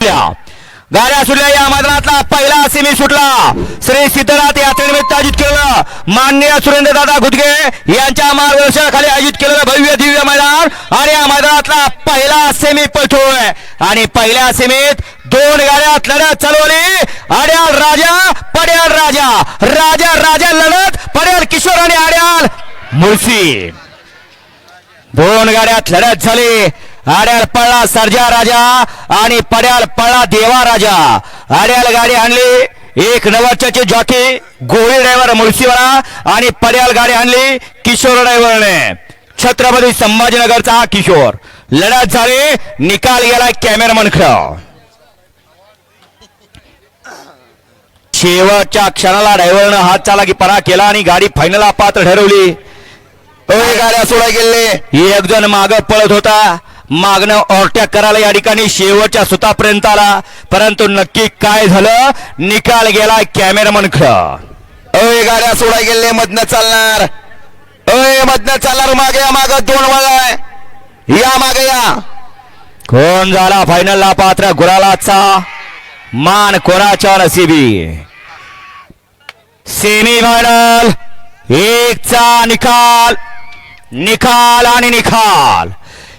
सुटल्या. गाड्या सुटल्या या मैदानातला पहिला सेमी सुटला. श्री सिद्धनाथ यात्रेनिमित्त आयोजित केलेलं माननीय सुरेंद्र दादा गुदगे यांच्या मार्गदर्शनाखाली आयोजित केलेलं भव्य दिव्य मैदान आणि या मैदानातला पहिला सेमी पळतोय आणि पहिल्या सेमीत दोन गाड्यात लढत चालवली. आड्याल राजा पड्याल राजा. राजा राजा लढत पड्याल किशोर आणि आड्याल मुळशी. दोन गाड्यात लढत झाली. आड्याल पळला सर्जा राजा आणि पड्याल पळला देवा राजा. आड्याल गाडी आणली एक नवरच्याचे जॉकी गोळी ड्रायव्हर मुळशीवाला आणि पड्याल गाडी आणली किशोर ड्रायव्हरने. छत्रपती संभाजीनगरचा हा किशोर. लढत झाली निकाल गेला कॅमेरामन खरं शेवटच्या क्षणाला ड्रायव्हरनं हात चालाकीपणा केला आणि गाडी फायनलला पात्र ठरवली. गाड्या सोडा गेले. एक जण माग पळत होता. मागणं ओरट्या करायला या ठिकाणी शेवटच्या सुतापर्यंत आला. परंतु नक्की काय झालं? निकाल गेला कॅमेरामन होय गाड्या सोडा गेले मधनं चालणार. होय मधनं चालणार मागे या माग दोन वळाय. या मागे या. कोण झाला फायनलला पात्र गुलालाचा? मान कोणाच्या नसिबी सेमी फायनल एकचा निकाल. निकाल आणि निकाल.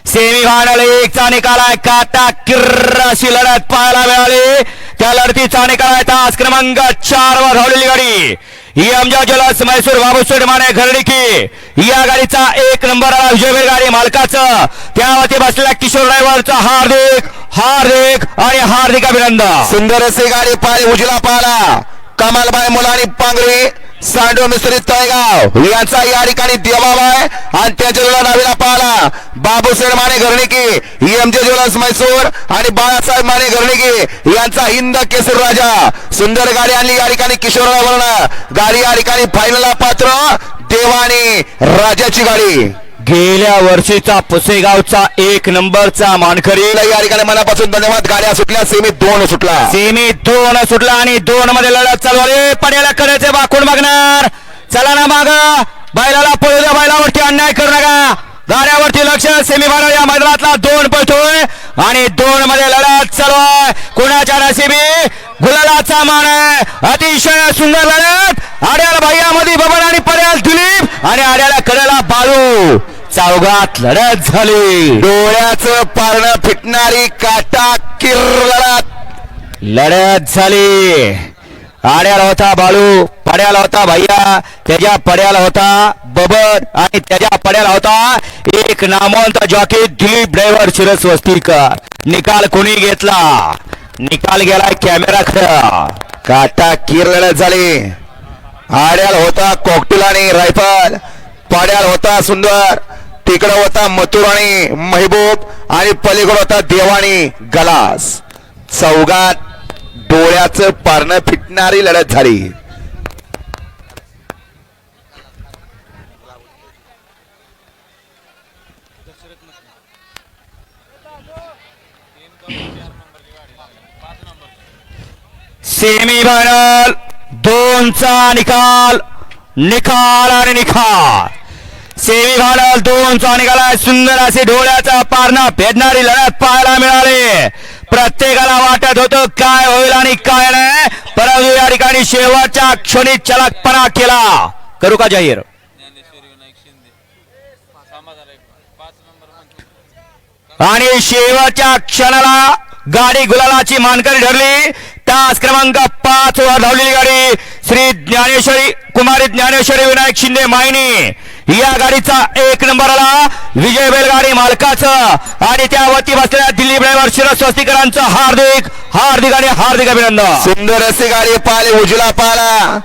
सेमीफायनल एकचा निकाल आहे. काटा किर्र अशी लढत पाहायला मिळाली. त्या लढतीचा निकाल आहे तास क्रमांक चार वर धावलेली गाडी. यमजा जलस मैसूर बाबूसोड माने घरडिकी या गाडीचा एक नंबर आला विजय गाडी मालकाचं. त्यावरती बसलेल्या किशोर ड्रायव्हरचा हार्दिक हार्दिक आणि हार्दिक अभिनंदन. सुंदर असे गाडी पाय उजला पाला कमालबाई मुलानी पांगरी सांडो मिस्त्री तळेगाव. यांचा या ठिकाणी देवाबाय आणि त्याच्या जोडा डावीला पाहला. बाबूसेठ माने घरणिकी एम जे ज्वेलर्स मैसूर आणि बाळासाहेब माने घरणिकी यांचा हिंद केसर राजा. सुंदर गाडी आणली या ठिकाणी किशोरला वर्ण. गाडी या ठिकाणी फायनलला पात्र. देवानी राजाची गाडी. गेल्या वर्षीचा पुसेगावचा एक नंबरचा मानकरी या ठिकाणी मनापासून धन्यवाद. गाड्या सुटल्या सेमी दोन सुटला. सेमी दोन सुटला आणि दोन मध्ये लढत चालू आहे याला करायचे वाकून मागणार चला ना माग. बैलाला पळू द्या बैलावरती अन्याय करू नका. गाड्यावरती लक्ष. सेमी फायनल या मैदानातला दोन पळतोय. आणि दोन मध्ये लढत चालू आहे. कुणाच्या नशिबी? गुलालाचा मान आहे. अतिशय सुंदर लढत. आड्याला भैयामध्ये बबन आणि पर्याल दिलीप. आणि आड्याला कडेला बाळू चौघात लढत झाली. डोळ्याचं पारणं फिटणारी काटा किर्रलात लढत झाली. आड्याला होता बाळू पड्याला होता भैया त्याच्या पड्याला होता बबन आणि त्याच्या पड्याला होता एक नामवंत जॉकी दिलीप ड्रायव्हर शिरस वस्तीकर. निकाल कोणी घेतला? निकाल गेला कॅमेरा खरा. काटा किर्रलत झाली. आड्याल होता कॉकटेल आणि रायफल पाड्याल होता सुंदर. तिकडं होता मथुराणी महबूब आणि पलीकडे होता देवाणी गलास. चौगात डोळ्याचं पारणं फिटणारी लढत झाली. सेमी फायनल दोनचा निकाल निकाल आणि निकाल सेमी फायनल दोनचा निकाल सुंदर असे डोळ्याचा पारणा भेदणारी लढत पाहायला मिळाली. प्रत्येकाला वाटत होतं काय होईल आणि काय नाही. परंतु या ठिकाणी शेवटच्या क्षणी चलकपणा केला. करू का जाहीर? आणि शेवटच्या क्षणाला गाडी गुलालाची मानकरी ठरली. तास क्रमांक पाच वर धावलेली गाडी. श्री ज्ञानेश्वरी कुमारी ज्ञानेश्वरी विनायक शिंदे मायनी. या गाडीचा एक नंबर आला विजय बैलगाडी मालकाचं. आणि त्यावरती बसलेल्या दिल्ली ड्रायव्हर शिरज स्वस्तिकरांचं हार्दिक हार्दिक आणि हार्दिक अभिनंदन. सुंदर अशी गाडी पाहिले उजला पाला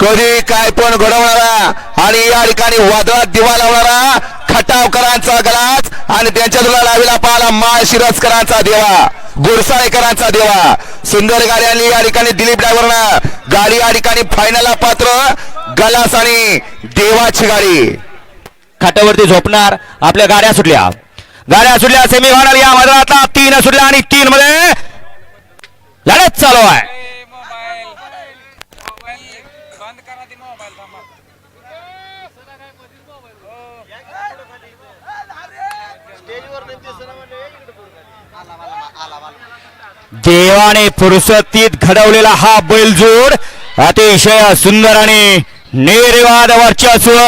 कधी काय पण घडवणारा आणि या ठिकाणी वादळात दिवा लावणारा खटावकरांचा गलाच आणि त्यांच्या तुला लावीला पाहिला माळ शिरसकरांचा देवा गुरसाळेकरांचा देवा. सुंदर गाडी आणि या ठिकाणी दिलीप ड्रायव्हरना. गाडी या ठिकाणी फायनलला पात्र गलास आणि देवाची गाडी. खाटावरती झोपणार. आपल्या गाड्या सुटल्या. गाड्या सुटल्या सेमी फायनल या मैदानातला. तीन सुटल्या आणि तीन मध्ये लढत चालू आहे. देवाने फुरसतीत घडवलेला हा बैलजोड अतिशय सुंदर आणि निर्वाद वर्चस्व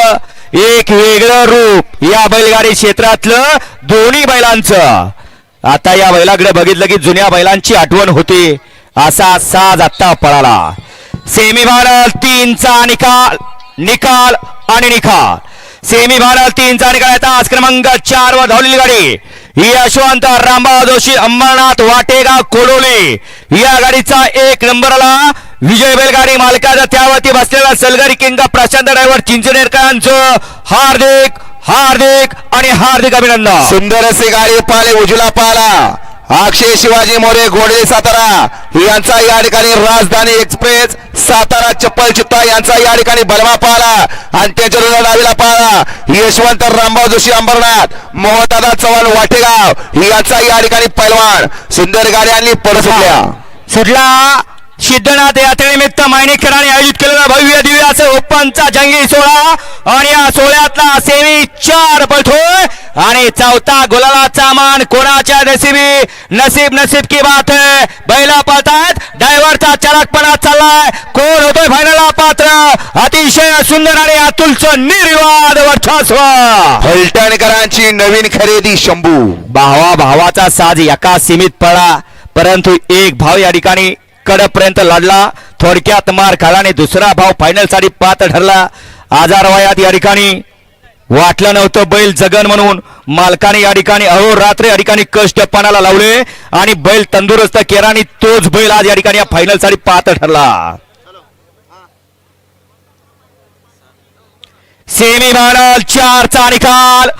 एक वेगळं रूप या बैलगाडी क्षेत्रातलं दोन्ही बैलांचं. आता या बैलाकडे बघितलं की जुन्या बैलांची आठवण होती. असा साज आत्ता पळाला. सेमी फायनल तीनचा निकाल निकाल आणि निकाल सेमी फायनल तीनचा निकाल येता आज क्रमांक चार वर धावलेली गाडी. यशवंत रामबा जोशी अंबरनाथ वाटेगाव कोडोले या गाडीचा एक नंबरला विजय बैलगाडी मालकाचा त्यावरती बसलेला सलगरी किंग प्रशांत ड्रायव्हर चिंचनेरकरांचं हार्दिक हार्दिक आणि हार्दिक अभिनंदन. सुंदर असे गाडी पाले उजला पाला अक्षय शिवाजी मोरे घोडे सातारा. यांचा या ठिकाणी राजधानी एक्सप्रेस सातारा चप्पल चित्ता यांचा या ठिकाणी बलमा पाला आणि त्याच्या डावीला पाला यशवंत रामभाऊ जोशी अंबरनाथ मोहनदादा चव्हाण वाटेगाव यांचा या ठिकाणी पैलवान. सुंदर गाडी आणली परत सुटला. सिद्धनाथ यात्रेनिमित्त मायनीकरांनी आयोजित केलेला भव्य दिव्य असं ओपनचा जंगी सोहळा आणि या सोहळ्यातला सेमी चार पळतोय. आणि चौथा गुलालाचा मान कोणाच्या नशिबी? नसीब नसीब की बात है. बैला पळतायत. ड्रायव्हरचा चलाकपणा चाललाय. कोण होतोय फायनलला पात्र? अतिशय सुंदर आणि अतुलचं निर्वाद वर्चस्व. फलटणकरांची नवीन खरेदी शंभू. भावा भावाचा साज एका सीमित पडला परंतु एक भाव या ठिकाणी कडपर्यंत लढला. थोडक्यात मार खाला आणि दुसरा भाव फायनलसाठी पात्र ठरला. आजार वयात या ठिकाणी वाटलं नव्हतं बैल जगन म्हणून. मालकाने या ठिकाणी अहोरात्र या ठिकाणी कष्ट पणाला लावले आणि बैल तंदुरुस्त केला आणि तोच बैल आज या ठिकाणी या फायनल पात्र ठरला. सेमी फायनल चारचा निकाल.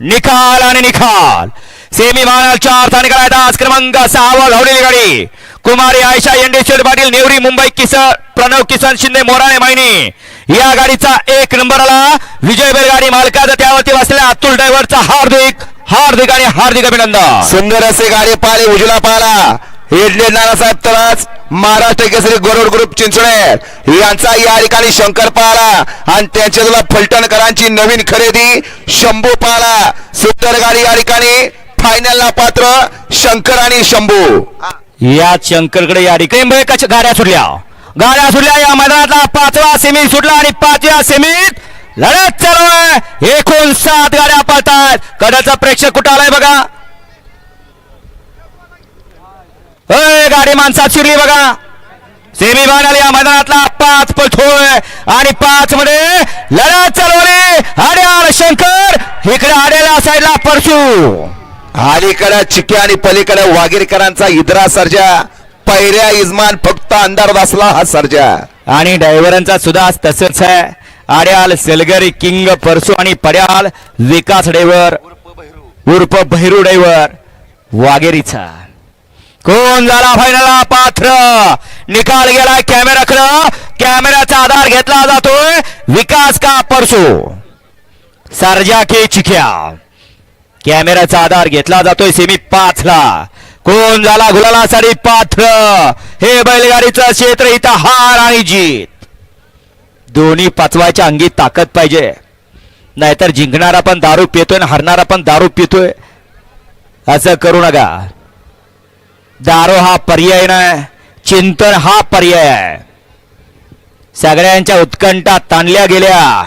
निकाल आणि निकाल. सेमी फायनल चारचा निकाल आहे. आज क्रमांक सहावा धावलेली गाडी. कुमारी आयशा यंडेश्वर पाटील नेवरी मुंबई किसन प्रणव किसन शिंदे मोराणे मायनी. या गाडीचा एक नंबर आला विजय बैलगाडी मालकाचा त्यावरती बसलेला अतुल ड्रायव्हरचा हार्दिक हार्दिक आणि हार्दिक अभिनंदन. सुंदर असे गाडी पाले उजला पाला हेडले नानासाहेब तलास महाराष्ट्र केसरी गरुड ग्रुप चिंचणे यांचा या ठिकाणी शंकर पाला आणि त्यांच्या तुला फलटणकरांची नवीन खरेदी शंभू पाला. सुंदर गाडी या ठिकाणी फायनलला पात्र शंकर आणि शंभू. या शंकरकडे या ठिकाणी. कशा गाड्या सुटल्या. गाड्या सुटल्या या मैदानातला पाचवा सेमी सुटला आणि पाचव्या सेमीत लढत चालू आहे. एकूण सात गाड्या पळतात. कदाचा प्रेक्षक कुठं आलाय बघा? अय, गाडी माणसात शिरली बघा. सेमी फायनल या मैदानातला पाच पळतोय. आणि पाच मध्ये लढत चालवली आड्याल शंकर इकडे आड्याला साईडला परशू. अलीकडे चिके आणि पलीकडे वागीरकरांचा इद्रा सर्जा. पहिऱ्या इजमान फक्त अंधार बसला हा सर्जा. आणि ड्रायव्हरांचा सुद्धा तसंच आहे. आड्याल सेलगरी किंग परसू आणि पड्याल विकास ड्रायव्हर उर्फ भैरू ड्रायव्हर वागेरीचा. कोण झाला फायनलला पात्र? निकाल गेला कॅमेराकडं. कॅमेऱ्याचा आधार घेतला जातोय. विकास का परसू? सर्जा के चिख्या कॅमेराचा आधार घेतला जातोय सेमी पाचला कोण झाला गुलाला साडी पात्र हे बैलगाडीचं क्षेत्र इथं हार आणि जीत. दोन्ही पाचवायच्या अंगी ताकद पाहिजे. नाहीतर जिंकणारा पण दारू पितोय आणि हरणारा पण दारू पितोय. असं करू नका. दारू हा पर्याय नाही चिंतन हा पर्याय आहे. सगळ्यांच्या उत्कंठा ताणल्या गेल्या.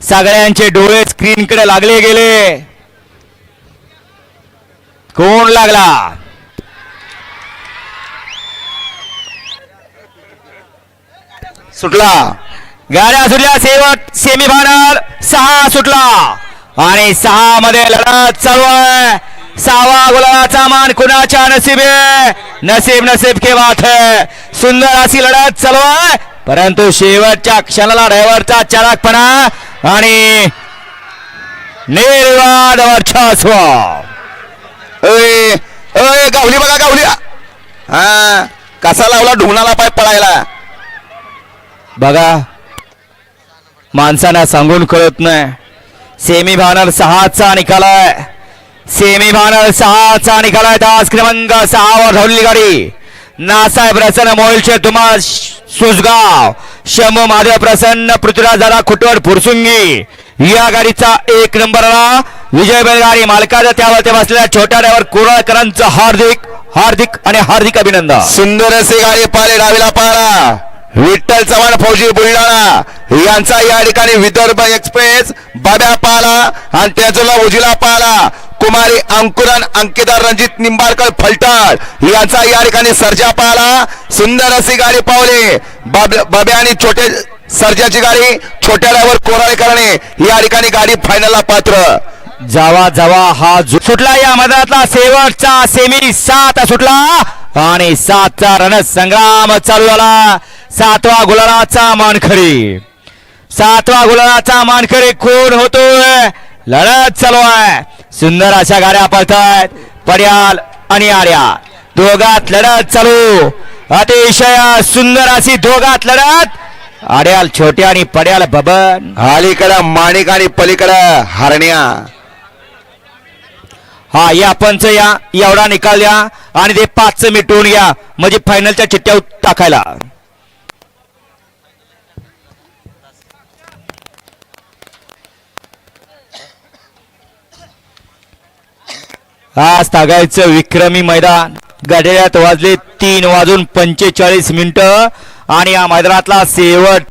सगळ्यांचे डोळे स्क्रीनकडे लागले गेले. कोण लागला? सुटला. गाड्या सुटल्या शेवट सेमीफायनल सहा सुटला. आणि सहा मध्ये लढत चालू आहे. सहावा गुलाबाचा मान कुणाच्या नसीबे नसीब नसीब के बात है. सुंदर अशी लढत चालू आहे. परंतु शेवटच्या क्षणाला ड्रायव्हरचा चराकपणा आणि निर्वाद वर्चस्व. अय अय गावली बघा गावली. हा कसा लावला ढुंगणाला पाय पळायला? बघा माणसांना सांगून कळत नाही. सेमी फायनल सहाचा निकाल आहे. सेमी फायनल सहाचा निकाल आहे. आज क्रमांक सहावर धावलेली गाडी. नासाहेब प्रसन्न मोहिलचे तुम्हा सुसगाव शंभू महादेव प्रसन्न पृथ्वीराज दादा खुटवड फुरसुंगी. या गाडीचा एक नंबरला विजय बैलगाडी मालकाच्या त्यावरती बसलेल्या छोट्या ड्रायव्हर कुरळकरांचं हार्दिक हार्दिक आणि हार्दिक अभिनंदन. सुंदर असे गाडी पाले डावीला पारा विठ्ठल चव्हाण फौजी बुलढाणा. यांचा या ठिकाणी विदर्भ एक्सप्रेस बाब्या पाला आणि त्याचला उजिला पाला कुमारी अंकुरन अंकिता रणजित निंबाळकर फलटाळ यांचा या ठिकाणी सर्जा पाला सुंदर अशी गाडी पावली. बाब्या आणि छोटे सर्जाची गाडी छोट्या ड्रायव्हर कोराळे करणे या ठिकाणी गाडी फायनलला पात्र. जावा जावा हा जो- सुटला या मैदानातला शेवटचा सेमी सात सुटला आणि सातचा रणसंग्राम चालू झाला. सातवा गुलालाचा मानखरी सातवा गुलालाचा मानखरी खून होतोय? लढत चालू आहे. सुंदर अशा गाड्या पळतायत. पड्याल आणि आर्या. दोघात लढत चालू. अतिशय सुंदर अशी दोघात लढत. आड्याल छोट्या आणि पड्याल बबन. अलीकडं माणिक आणि पलीकडं हरण्या. हा या पंच या एवढा निकाल द्या आणि ते पाच मिटवून घ्या. म्हणजे फायनलच्या चिठ्ठ्या टाकायला. आज तागायचं विक्रमी मैदान. गड्यात वाजले तीन वाजून पंचेचाळीस मिनिटं. आणि या मैदानातला शेवट